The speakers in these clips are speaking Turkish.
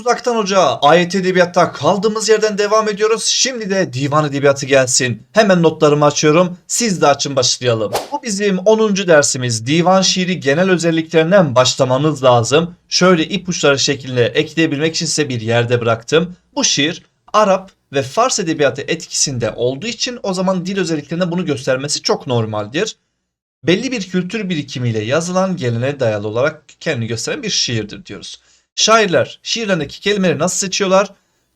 Uzaktan Hoca ayet edebiyatta kaldığımız yerden devam ediyoruz. Şimdi de divan edebiyatı gelsin. Hemen notlarımı açıyorum. Siz de açın başlayalım. Bu bizim 10. dersimiz. Divan şiiri genel özelliklerinden başlamamız lazım. Şöyle ipuçları şeklinde ekleyebilmek için size bir yerde bıraktım. Bu şiir Arap ve Fars edebiyatı etkisinde olduğu için o zaman dil özelliklerinde bunu göstermesi çok normaldir. Belli bir kültür birikimiyle yazılan geleneğe dayalı olarak kendini gösteren bir şiirdir diyoruz. Şairler şiirlerindeki kelimeleri nasıl seçiyorlar?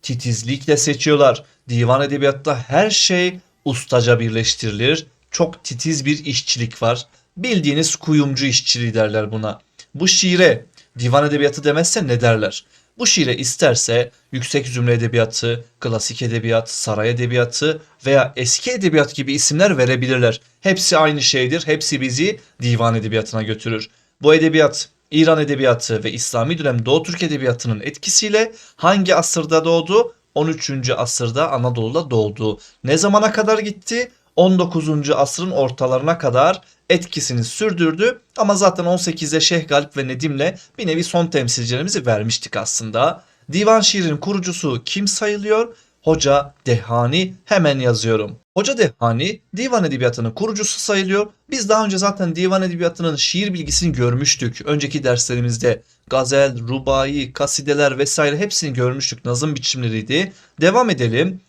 Titizlikle seçiyorlar. Divan edebiyatta her şey ustaca birleştirilir. Çok titiz bir işçilik var. Bildiğiniz kuyumcu işçiliği derler buna. Bu şiire divan edebiyatı demezse ne derler? Bu şiire isterse yüksek zümre edebiyatı, klasik edebiyat, saray edebiyatı veya eski edebiyat gibi isimler verebilirler. Hepsi aynı şeydir. Hepsi bizi divan edebiyatına götürür. Bu edebiyat İran edebiyatı ve İslami dönem Doğu Türk edebiyatının etkisiyle hangi asırda doğdu? 13. asırda Anadolu'da doğdu. Ne zamana kadar gitti? 19. asrın ortalarına kadar etkisini sürdürdü. Ama zaten 18'de Şeyh Galip ve Nedim'le bir nevi son temsilcilerimizi vermiştik aslında. Divan şiirinin kurucusu kim sayılıyor? Hoca Dehani hemen yazıyorum. Hoca Dehani divan edebiyatının kurucusu sayılıyor. Biz daha önce zaten divan edebiyatının şiir bilgisini görmüştük. Önceki derslerimizde gazel, rubai, kasideler vesaire hepsini görmüştük. Nazım biçimleriydi. Devam edelim.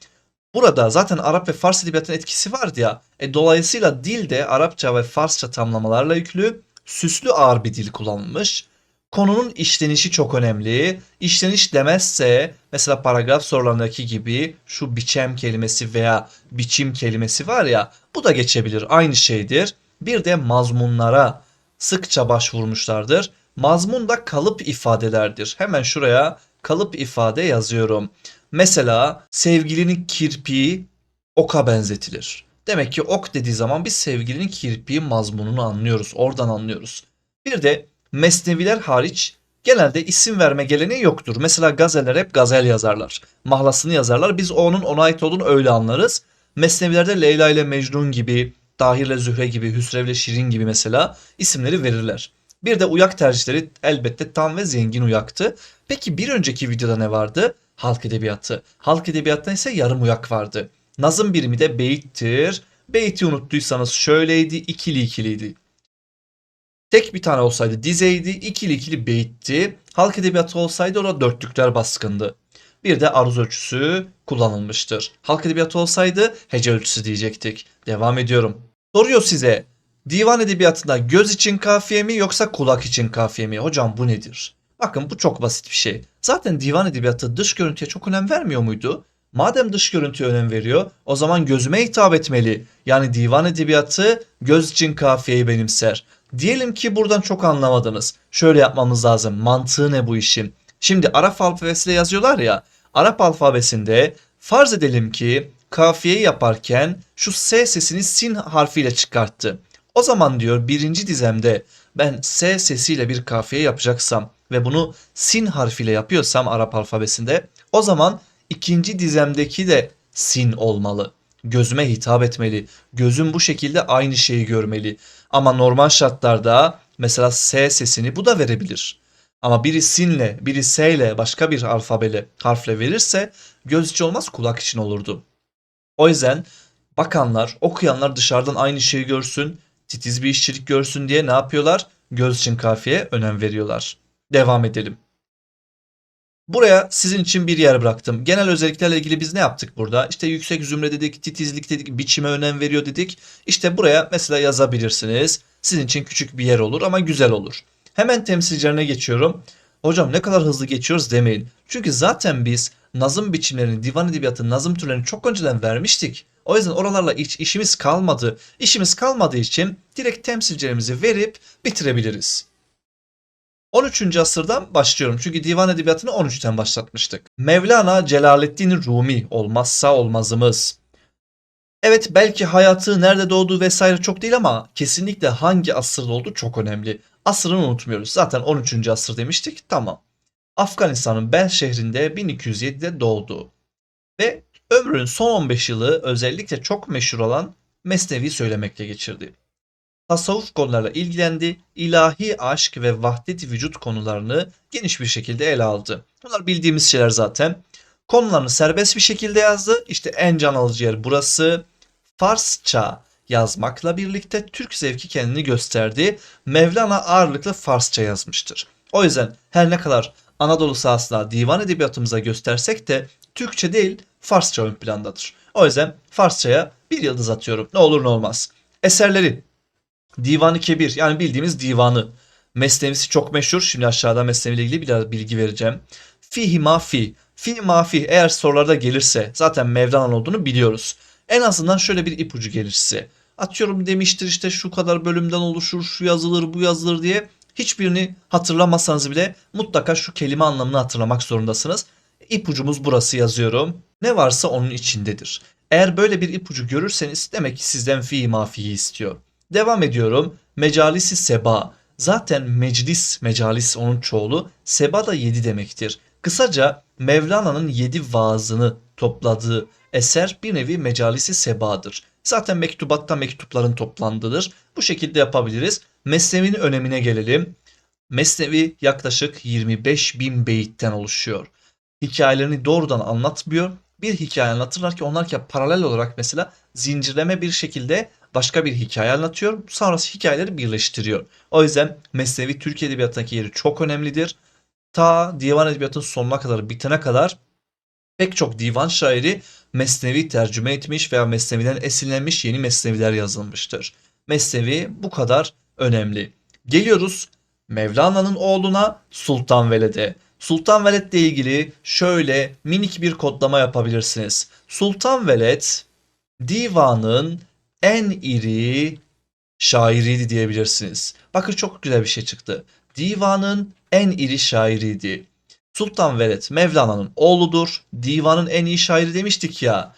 Burada zaten Arap ve Fars edebiyatının etkisi vardı ya. E, dolayısıyla dil de Arapça ve Farsça tamlamalarla yüklü, süslü ağır bir dil kullanılmış. Konunun işlenişi çok önemli. İşleniş demezse mesela paragraf sorularındaki gibi şu biçem kelimesi veya biçim kelimesi var ya bu da geçebilir aynı şeydir. Bir de mazmunlara sıkça başvurmuşlardır. Mazmun da kalıp ifadelerdir. Hemen şuraya kalıp ifade yazıyorum. Mesela sevgilinin kirpiği oka benzetilir. Demek ki ok dediği zaman biz sevgilinin kirpiği mazmununu anlıyoruz. Oradan anlıyoruz. Bir de mesneviler hariç genelde isim verme geleneği yoktur. Mesela gazeller hep gazel yazarlar. Mahlasını yazarlar. Biz onun ona ait olduğunu öyle anlarız. Mesnevilerde Leyla ile Mecnun gibi, Tahir ile Zühre gibi, Hüsrev ile Şirin gibi mesela isimleri verirler. Bir de uyak tercihleri elbette tam ve zengin uyaktı. Peki bir önceki videoda ne vardı? Halk edebiyatı. Halk edebiyatında ise yarım uyak vardı. Nazım birimi de beyittir. Beyti unuttuysanız şöyleydi, ikili ikiliydi. Tek bir tane olsaydı dizeydi, ikili ikili beyitti. Halk edebiyatı olsaydı orada dörtlükler baskındı. Bir de aruz ölçüsü kullanılmıştır. Halk edebiyatı olsaydı hece ölçüsü diyecektik. Devam ediyorum. Soruyor size. Divan edebiyatında göz için kafiye mi yoksa kulak için kafiye mi? Hocam bu nedir? Bakın bu çok basit bir şey. Zaten divan edebiyatı dış görüntüye çok önem vermiyor muydu? Madem dış görüntüye önem veriyor o zaman gözüme hitap etmeli. Yani divan edebiyatı göz için kafiyeyi benimser. Diyelim ki buradan çok anlamadınız. Şöyle yapmamız lazım. Mantığı ne bu işin? Şimdi Arap alfabesiyle yazıyorlar ya. Arap alfabesinde farz edelim ki kafiyeyi yaparken şu S sesini sin harfiyle çıkarttı. O zaman diyor birinci dizemde ben S sesiyle bir kafiye yapacaksam ve bunu sin harfiyle yapıyorsam Arap alfabesinde o zaman ikinci dizemdeki de sin olmalı. Gözüme hitap etmeli. Gözüm bu şekilde aynı şeyi görmeli. Ama normal şartlarda mesela S sesini bu da verebilir. Ama biri sinle, biri S ile başka bir alfabeli harfle verirse göz için olmaz kulak için olurdu. O yüzden bakanlar, okuyanlar dışarıdan aynı şeyi görsün, titiz bir işçilik görsün diye ne yapıyorlar? Göz için kafiye önem veriyorlar. Devam edelim. Buraya sizin için bir yer bıraktım. Genel özelliklerle ilgili biz ne yaptık burada? İşte yüksek zümre dedik, titizlik dedik, biçime önem veriyor dedik. İşte buraya mesela yazabilirsiniz. Sizin için küçük bir yer olur ama güzel olur. Hemen temsilcilerine geçiyorum. Hocam ne kadar hızlı geçiyoruz demeyin. Çünkü zaten biz nazım biçimlerini, divan edebiyatı, nazım türlerini çok önceden vermiştik. O yüzden oralarla hiç işimiz kalmadı. İşimiz kalmadığı için direkt temsilcilerimizi verip bitirebiliriz. 13. asırdan başlıyorum. Çünkü divan edebiyatını 13'ten başlatmıştık. Mevlana Celaleddin Rumi olmazsa olmazımız. Evet belki hayatı nerede doğduğu vesaire çok değil ama kesinlikle hangi asırda olduğu çok önemli. Asrını unutmuyoruz. Zaten 13. asır demiştik. Tamam. Afganistan'ın Bel şehrinde 1207'de doğdu. Ve ömrünün son 15 yılı özellikle çok meşhur olan Mesnevi söylemekle geçirdi. Tasavvuf konularla ilgilendi, ilahi aşk ve vahdet vücut konularını geniş bir şekilde ele aldı. Bunlar bildiğimiz şeyler zaten. Konularını serbest bir şekilde yazdı. İşte en can alıcı yer burası. Farsça yazmakla birlikte Türk zevki kendini gösterdi. Mevlana ağırlıklı Farsça yazmıştır. O yüzden her ne kadar Anadolu sahasında divan edebiyatımıza göstersek de Türkçe değil Farsça ön plandadır. O yüzden Farsçaya bir yıldız atıyorum. Ne olur ne olmaz. Eserleri Divan-ı Kebir yani bildiğimiz divanı. Mesnevisi çok meşhur. Şimdi aşağıda mesneviyle ilgili biraz bilgi vereceğim. Fihi mafi. Fi mafi eğer sorularda gelirse zaten Mevlana'nın olduğunu biliyoruz. En azından şöyle bir ipucu gelirse. Atıyorum demiştir işte şu kadar bölümden oluşur, şu yazılır, bu yazılır diye. Hiçbirini hatırlamazsanız bile mutlaka şu kelime anlamını hatırlamak zorundasınız. İpucumuz burası yazıyorum. Ne varsa onun içindedir. Eğer böyle bir ipucu görürseniz demek ki sizden fi mafiyi istiyor. Devam ediyorum. Mecalisi seba. Zaten meclis, mecalis onun çoğulu. Seba da yedi demektir. Kısaca Mevlana'nın yedi vaazını topladığı eser bir nevi mecalisi sebadır. Zaten mektubatta mektupların toplandığıdır. Bu şekilde yapabiliriz. Mesnevi'nin önemine gelelim. Mesnevi yaklaşık 25 bin beyitten oluşuyor. Hikayelerini doğrudan anlatmıyor. Bir hikaye anlatırlarken onlarken paralel olarak mesela zincirleme bir şekilde başka bir hikaye anlatıyor. Sonrası hikayeleri birleştiriyor. O yüzden Mesnevi Türk Edebiyatı'ndaki yeri çok önemlidir. Ta divan edebiyatının sonuna kadar bitene kadar pek çok divan şairi Mesnevi tercüme etmiş veya Mesnevi'den esinlenmiş yeni Mesneviler yazılmıştır. Mesnevi bu kadar önemli. Geliyoruz Mevlana'nın oğluna Sultan Veled'e. Sultan Veled ile ilgili şöyle minik bir kodlama yapabilirsiniz. Sultan Veled divanın en iri şairiydi diyebilirsiniz. Bakın çok güzel bir şey çıktı. Divanın en iri şairiydi. Sultan Veled Mevlana'nın oğludur. Divanın en iyi şairi demiştik ya.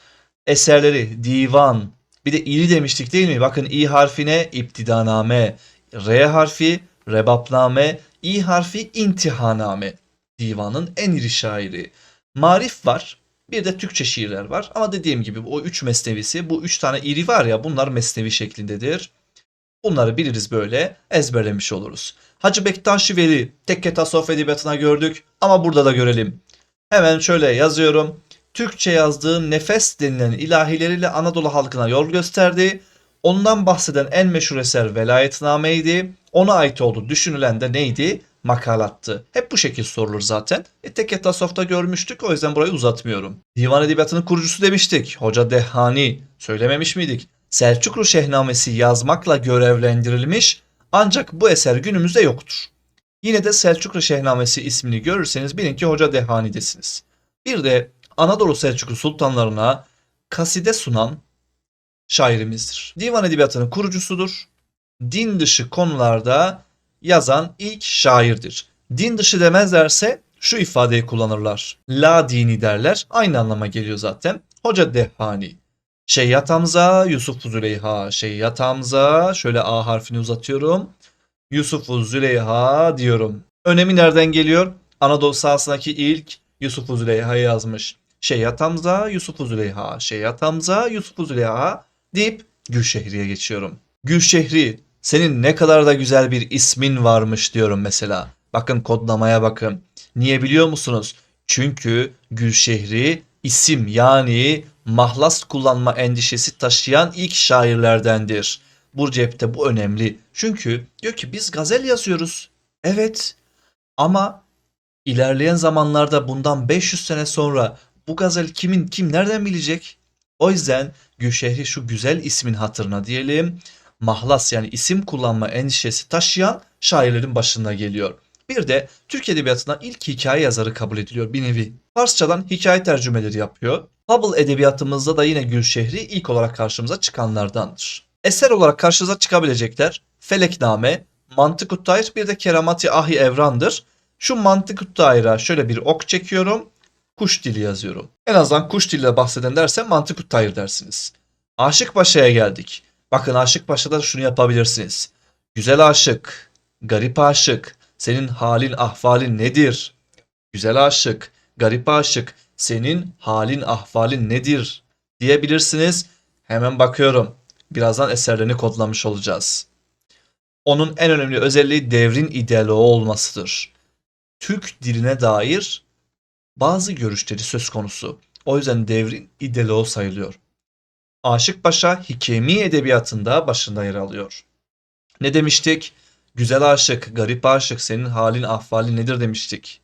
Eserleri divan bir de iri demiştik değil mi? Bakın i harfine iptidaname, r harfi rebapname, i harfi intihaname. Divanın en iri şairi. Marif var. Bir de Türkçe şiirler var. Ama dediğim gibi o üç mesnevisi, bu üç tane iri var ya bunlar mesnevi şeklindedir. Bunları biliriz böyle ezberlemiş oluruz. Hacı Bektaşi Veli tekke tasavvuf edebiyatına gördük ama burada da görelim. Hemen şöyle yazıyorum. Türkçe yazdığı nefes denilen ilahileriyle Anadolu halkına yol gösterdi. Ondan bahseden en meşhur eser Velayetname'ydi. Ona ait olduğu düşünülen de neydi? Makalattı. Hep bu şekil sorulur zaten. E, tekke tasavvufta görmüştük o yüzden burayı uzatmıyorum. Divan Edebiyatı'nın kurucusu demiştik. Hoca Dehani. Söylememiş miydik? Selçuklu Şehnamesi yazmakla görevlendirilmiş ancak bu eser günümüzde yoktur. Yine de Selçuklu Şehnamesi ismini görürseniz bilin ki Hoca Dehani'desiniz. Bir de Anadolu Selçuklu sultanlarına kaside sunan şairimizdir. Divan Edebiyatı'nın kurucusudur. Din dışı konularda yazan ilk şairdir. Din dışı demezlerse şu ifadeyi kullanırlar. La dini derler. Aynı anlama geliyor zaten. Hoca Dehani. Şeyyat Hamza, Yusuf Züleyha. Şeyyat Hamza, şöyle A harfini uzatıyorum. Yusuf Züleyha diyorum. Önemi nereden geliyor? Anadolu sahasındaki ilk Yusuf Züleyha'yı yazmış. Şeyyat Hamza, Yusuf Züleyha. Şeyyat Hamza, Yusuf Züleyha deyip Gülşehri'ye geçiyorum. Gülşehri, senin ne kadar da güzel bir ismin varmış diyorum mesela. Bakın kodlamaya bakın. Niye biliyor musunuz? Çünkü Gülşehri isim yani mahlas kullanma endişesi taşıyan ilk şairlerdendir. Bu cepte bu önemli. Çünkü diyor ki biz gazel yazıyoruz. Evet ama ilerleyen zamanlarda bundan 500 sene sonra bu gazel kimin kim nereden bilecek? O yüzden Gülşehri şu güzel ismin hatırına diyelim. Mahlas yani isim kullanma endişesi taşıyan şairlerin başında geliyor. Bir de Türk Edebiyatı'na ilk hikaye yazarı kabul ediliyor bir nevi. Farsçadan hikaye tercümeleri yapıyor. Fable edebiyatımızda da yine Gülşehri ilk olarak karşımıza çıkanlardandır. Eser olarak karşınıza çıkabilecekler Felekname, Mantık Tayr bir de Keramati Ahi Evran'dır. Şu Mantık Tayr'a şöyle bir ok çekiyorum. Kuş dili yazıyorum. En azından kuş diliyle bahseden derse Mantık Tayr dersiniz. Aşık Paşa'ya geldik. Bakın Aşık Paşa'da şunu yapabilirsiniz. Güzel aşık, garip aşık, senin halin ahvalin nedir? Güzel aşık, garip aşık, senin halin ahvalin nedir? Diyebilirsiniz. Hemen bakıyorum. Birazdan eserlerini kodlamış olacağız. Onun en önemli özelliği devrin idealoğu olmasıdır. Türk diline dair bazı görüşleri söz konusu. O yüzden devrin ideoloğu sayılıyor. Aşık Paşa Hikemi edebiyatında başında yer alıyor. Ne demiştik? Güzel aşık, garip aşık, senin halin ahvalin nedir demiştik.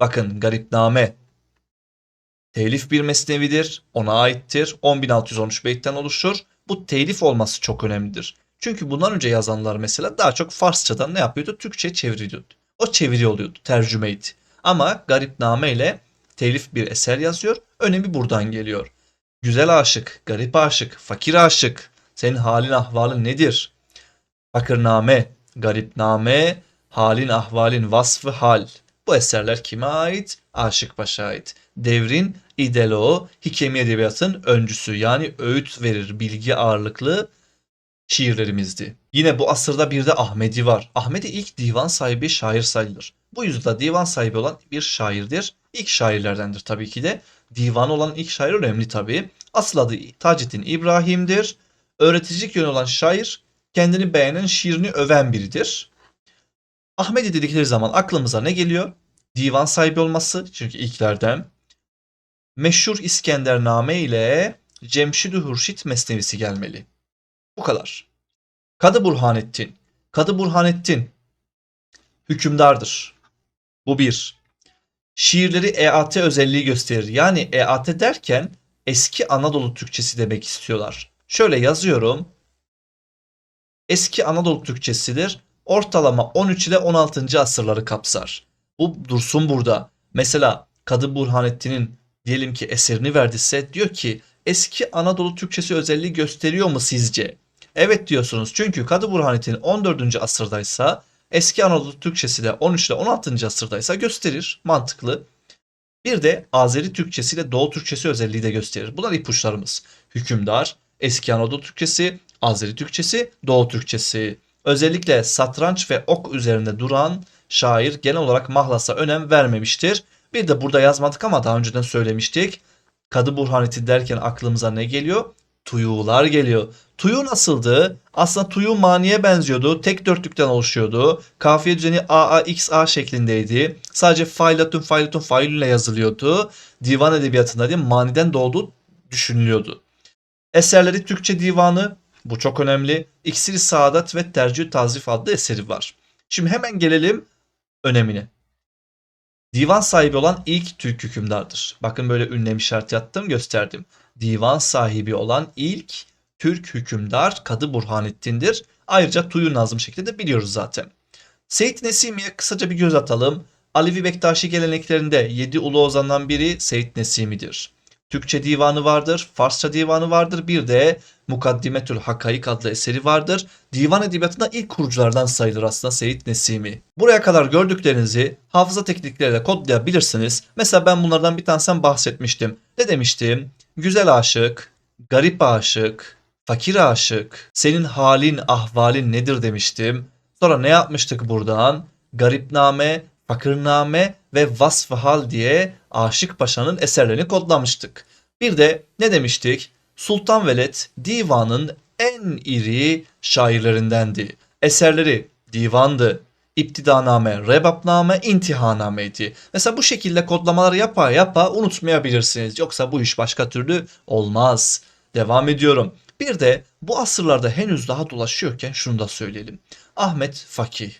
Bakın Garipname telif bir mesnevidir, ona aittir. 10.613 beytten oluşur. Bu telif olması çok önemlidir. Çünkü bundan önce yazanlar mesela daha çok Farsçadan ne yapıyordu? Türkçe çeviriyordu. O çeviri oluyordu, tercümeydi. Ama Garipname ile telif bir eser yazıyor. Önemi buradan geliyor. Güzel aşık, garip aşık, fakir aşık. Senin halin ahvalin nedir? Fakirname, garipname, halin ahvalin vasfı hal. Bu eserler kime ait? Aşık Paşa'ya ait. Devrin ideoloğu, hikemi edebiyatın öncüsü yani öğüt verir, bilgi ağırlıklı şiirlerimizdi. Yine bu asırda bir de Ahmedi var. Ahmedi ilk divan sahibi şair sayılır. Bu yüzden divan sahibi olan bir şairdir. İlk şairlerdendir tabii ki de. Divan olan ilk şair önemli tabii. Asıl adı Taceddin İbrahim'dir. Öğreticilik yönü olan şair kendini beğenen şiirini öven biridir. Ahmedi dedikleri zaman aklımıza ne geliyor? Divan sahibi olması çünkü ilklerden. Meşhur İskendername ile Cemşid-i Hurşit mesnevisi gelmeli. Bu kadar. Kadı Burhanettin. Kadı Burhanettin hükümdardır. Bu bir. Şiirleri EAT özelliği gösterir. Yani EAT derken eski Anadolu Türkçesi demek istiyorlar. Şöyle yazıyorum. Eski Anadolu Türkçesidir. Ortalama 13 ile 16. asırları kapsar. Bu dursun burada. Mesela Kadı Burhanettin'in diyelim ki eserini verdiyse diyor ki eski Anadolu Türkçesi özelliği gösteriyor mu sizce? Evet diyorsunuz çünkü Kadı Burhanettin 14. asırdaysa eski Anadolu Türkçesi de 13 ile 16. asırdaysa gösterir. Mantıklı. Bir de Azeri Türkçesi ile Doğu Türkçesi özelliği de gösterir. Bunlar ipuçlarımız. Hükümdar, eski Anadolu Türkçesi, Azeri Türkçesi, Doğu Türkçesi. Özellikle satranç ve ok üzerinde duran şair genel olarak mahlasa önem vermemiştir. Bir de burada yazmadık ama daha önceden söylemiştik. Kadı Burhanettin derken aklımıza ne geliyor? Tuyular geliyor. Tuyu nasıldı? Aslında tuyu maniye benziyordu. Tek dörtlükten oluşuyordu. Kafiye düzeni AAXA şeklindeydi. Sadece failatun failatun failüle yazılıyordu. Divan edebiyatında değil maniden doğduğu düşünülüyordu. Eserleri Türkçe divanı bu çok önemli. İksiri Saadat ve Tercih Tazif adlı eseri var. Şimdi hemen gelelim önemine. Divan sahibi olan ilk Türk hükümdardır. Bakın böyle ünlem işareti yaptım gösterdim. Divan sahibi olan ilk Türk hükümdar Kadı Burhanettin'dir. Ayrıca Tuyu Nazım şeklinde de biliyoruz zaten. Seyit Nesimi'ye kısaca bir göz atalım. Alevi Bektaşi geleneklerinde 7 ulu ozandan biri Seyit Nesimi'dir. Türkçe divanı vardır, Farsça divanı vardır. Bir de Mukaddimetül Hakaik adlı eseri vardır. Divan edebiyatında ilk kuruculardan sayılır aslında Seyit Nesimi. Buraya kadar gördüklerinizi hafıza teknikleriyle kodlayabilirsiniz. Mesela ben bunlardan bir tanesinden bahsetmiştim. Ne demiştim? Güzel aşık, garip aşık, fakir aşık, senin halin ahvalin nedir demiştim. Sonra ne yapmıştık buradan? Garipname, fakirname ve vasf hal diye Aşık Paşa'nın eserlerini kodlamıştık. Bir de ne demiştik? Sultan Veled divanın en iri şairlerindendi. Eserleri divandı, İptidaname, rebapname, intihanameydi. Mesela bu şekilde kodlamaları yapa yapa unutmayabilirsiniz. Yoksa bu iş başka türlü olmaz. Devam ediyorum. Bir de bu asırlarda henüz daha dolaşıyorken şunu da söyleyelim. Ahmet Fakih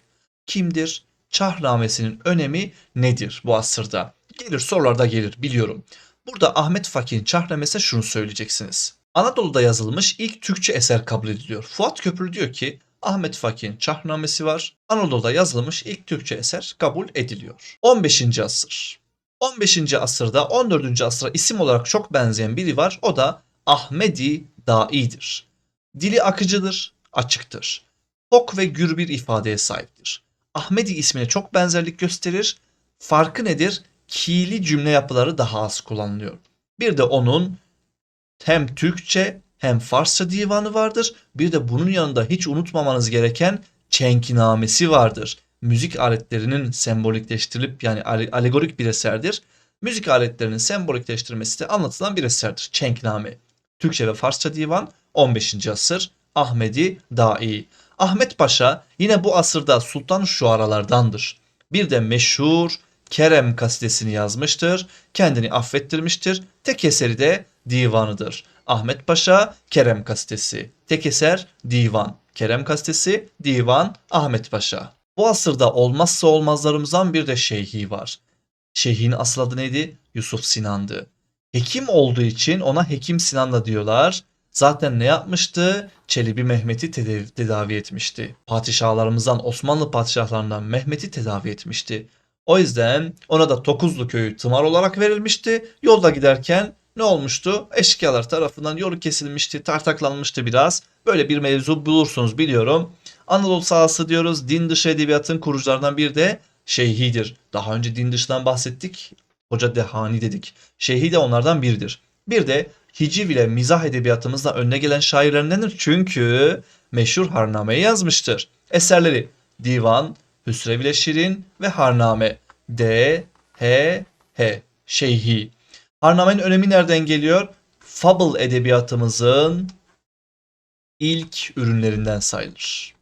kimdir? Çahnamesinin önemi nedir bu asırda? Gelir sorularda gelir biliyorum. Burada Ahmet Fakih'in Çahnamesi'ne şunu söyleyeceksiniz. Anadolu'da yazılmış ilk Türkçe eser kabul ediliyor. Fuat Köprülü diyor ki Ahmet Fakih'in Çahnamesi var. Anadolu'da yazılmış ilk Türkçe eser kabul ediliyor. 15. asır. 15. asırda 14. asıra isim olarak çok benzeyen biri var. O da Ahmedi Dai'dir. Dili akıcıdır, açıktır. Tok ve gür bir ifadeye sahiptir. Ahmedi ismine çok benzerlik gösterir. Farkı nedir? Ki'li cümle yapıları daha az kullanılıyor. Bir de onun hem Türkçe hem Farsça divanı vardır. Bir de bunun yanında hiç unutmamanız gereken çenkinamesi vardır. Müzik aletlerinin sembolikleştirilip yani alegorik bir eserdir. Müzik aletlerinin sembolikleştirilmesi de anlatılan bir eserdir. Çenkname. Türkçe ve Farsça divan 15. asır Ahmedi Dai. Ahmet Paşa yine bu asırda sultan şuaralardandır. Bir de meşhur Kerem kasidesini yazmıştır. Kendini affettirmiştir. Tek eseri de divanıdır. Ahmet Paşa Kerem kasidesi. Tek eser divan. Kerem kasidesi, divan, Ahmet Paşa. Bu asırda olmazsa olmazlarımızdan bir de şeyhi var. Şeyhin asıl adı neydi? Yusuf Sinan'dı. Hekim olduğu için ona Hekim Sinan da diyorlar. Zaten ne yapmıştı? Çelebi Mehmet'i tedavi, tedavi etmişti. Padişahlarımızdan, Osmanlı padişahlarından Mehmet'i tedavi etmişti. O yüzden ona da Tokuzlu köyü tımar olarak verilmişti. Yolda giderken ne olmuştu? Eşkıyalar tarafından yolu kesilmişti, tartaklanmıştı biraz. Böyle bir mevzu bulursunuz biliyorum. Anadolu sahası diyoruz. Din dışı edebiyatın kurucularından bir de Şeyhi'dir. Daha önce din dışından bahsettik. Hoca Dehani dedik. Şeyhi de onlardan biridir. Bir de hiciv ile mizah edebiyatımızda önüne gelen şairlerindendir. Çünkü meşhur Harname'yi yazmıştır. Eserleri Divan, Hüsrev ile Şirin ve Harname. D, H, H. Şeyhi. Harname'nin önemi nereden geliyor? Fable edebiyatımızın ilk ürünlerinden sayılır.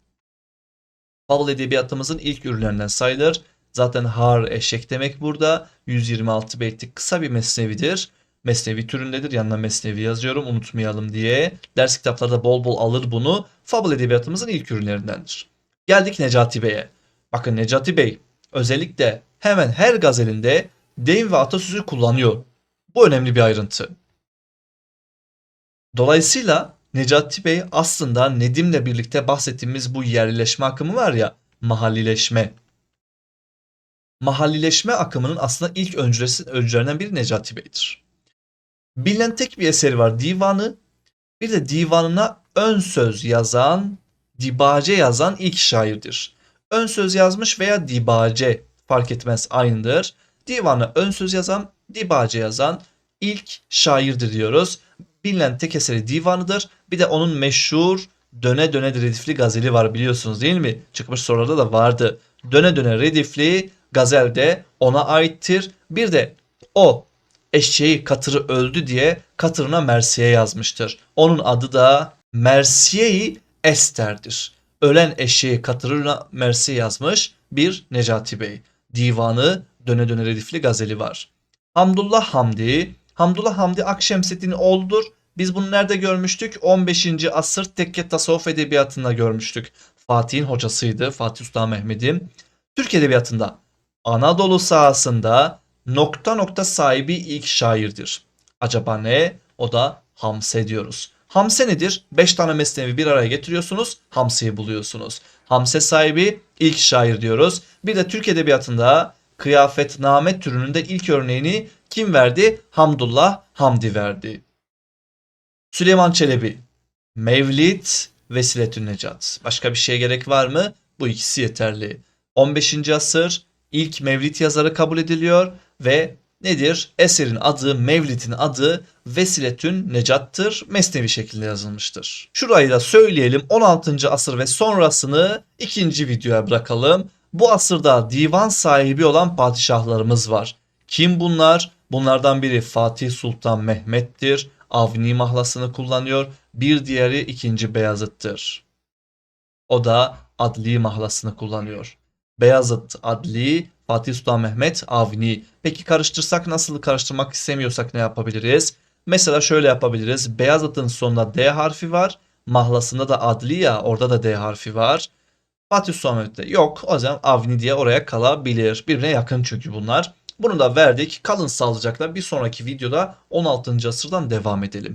Fable edebiyatımızın ilk ürünlerinden sayılır. Zaten har eşek demek burada. 126 beytlik kısa bir mesnevidir. Mesnevi türündedir. Yanına mesnevi yazıyorum unutmayalım diye. Ders kitaplarda bol bol alır bunu. Fable edebiyatımızın ilk ürünlerindendir. Geldik Necati Bey'e. Bakın Necati Bey özellikle hemen her gazelinde deyim ve atasözü kullanıyor. Bu önemli bir ayrıntı. Dolayısıyla Necati Bey aslında Nedim'le birlikte bahsettiğimiz bu yerleşme akımı var ya mahallileşme. Mahallileşme akımının aslında ilk öncülerisi, öncülerinden biri Necati Bey'dir. Bilinen tek bir eseri var divanı. Bir de divanına ön söz yazan, dibace yazan ilk şairdir. Ön söz yazmış veya dibace fark etmez aynıdır. Divanı ön söz yazan, dibace yazan ilk şairdir diyoruz. Bilinen tek eseri divanıdır. Bir de onun meşhur Döne Döne Redifli gazeli var biliyorsunuz değil mi? Çıkmış sorularda da vardı. Döne Döne Redifli gazel de ona aittir. Bir de o eşeği katırı öldü diye katırına Mersiye yazmıştır. Onun adı da Mersiye-i Ester'dir. Ölen eşeği katırına Mersiye yazmış bir Necati Bey. Divanı Döne Döne Redifli gazeli var. Hamdullah Hamdi. Hamdullah Hamdi Akşemseddin oğludur. Biz bunu nerede görmüştük? 15. asır tekke tasavvuf edebiyatında görmüştük. Fatih'in hocasıydı. Fatih Sultan Mehmet'in. Türk edebiyatında Anadolu sahasında nokta nokta sahibi ilk şairdir. Acaba ne? O da Hamse diyoruz. Hamse nedir? 5 tane mesnevi bir araya getiriyorsunuz. Hamse'yi buluyorsunuz. Hamse sahibi ilk şair diyoruz. Bir de Türk edebiyatında kıyafetname türünün de ilk örneğini kim verdi? Hamdullah Hamdi verdi. Süleyman Çelebi, Mevlid, Vesiletün Necat. Başka bir şeye gerek var mı? Bu ikisi yeterli. 15. asır ilk Mevlid yazarı kabul ediliyor ve nedir? Eserin adı, Mevlid'in adı Vesiletün Necat'tır. Mesnevi şekilde yazılmıştır. Şurayı da söyleyelim. 16. asır ve sonrasını ikinci videoya bırakalım. Bu asırda divan sahibi olan padişahlarımız var. Kim bunlar? Bunlardan biri Fatih Sultan Mehmet'tir. Avni mahlasını kullanıyor. Bir diğeri 2. Beyazıt'tır. O da adli mahlasını kullanıyor. Beyazıt adli, Fatih Sultan Mehmet Avni. Peki karıştırsak nasıl karıştırmak istemiyorsak ne yapabiliriz? Mesela şöyle yapabiliriz. Beyazıt'ın sonunda D harfi var. Mahlasında da adli ya orada da D harfi var. Fatih Mehmet'te yok. O zaman Avni diye oraya kalabilir. Birbirine yakın çünkü bunlar. Bunu da verdik. Kalın sağlıcakla bir sonraki videoda 16. asırdan devam edelim.